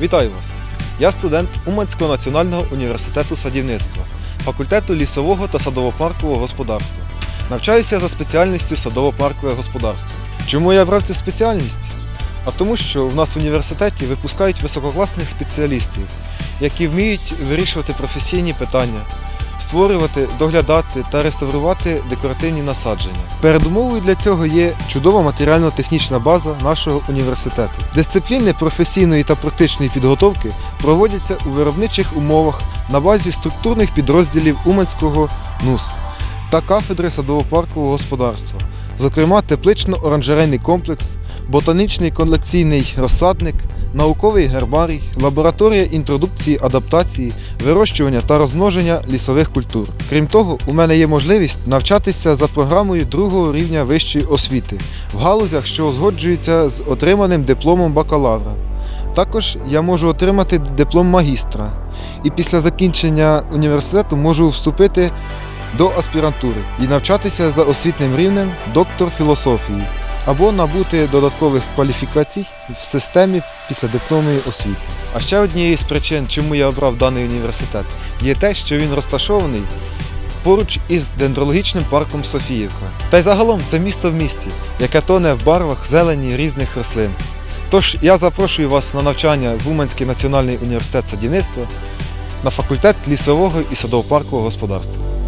Вітаю вас! Я студент Уманського національного університету садівництва, факультету лісового та садово-паркового господарства. Навчаюся за спеціальністю садово-паркове господарство. Чому я брав цю спеціальність? А тому, що в нас в університеті випускають висококласних спеціалістів, які вміють вирішувати професійні питання, створювати, доглядати та реставрувати декоративні насадження. Передумовою для цього є чудова матеріально-технічна база нашого університету. Дисципліни професійної та практичної підготовки проводяться у виробничих умовах на базі структурних підрозділів Уманського НУС та кафедри садово-паркового господарства, зокрема теплично-оранжерейний комплекс, ботанічний колекційний розсадник, науковий гербарій, лабораторія інтродукції, адаптації, вирощування та розмноження лісових культур. Крім того, у мене є можливість навчатися за програмою другого рівня вищої освіти в галузях, що узгоджуються з отриманим дипломом бакалавра. Також я можу отримати диплом магістра і після закінчення університету можу вступити до аспірантури і навчатися за освітним рівнем доктор філософії або набути додаткових кваліфікацій в системі післядипломної освіти. А ще однією з причин, чому я обрав даний університет, є те, що він розташований поруч із дендрологічним парком Софіївка. Та й загалом це місто в місті, яке тоне в барвах зелені різних рослин. Тож я запрошую вас на навчання в Уманський національний університет садівництва на факультет лісового і садово-паркового господарства.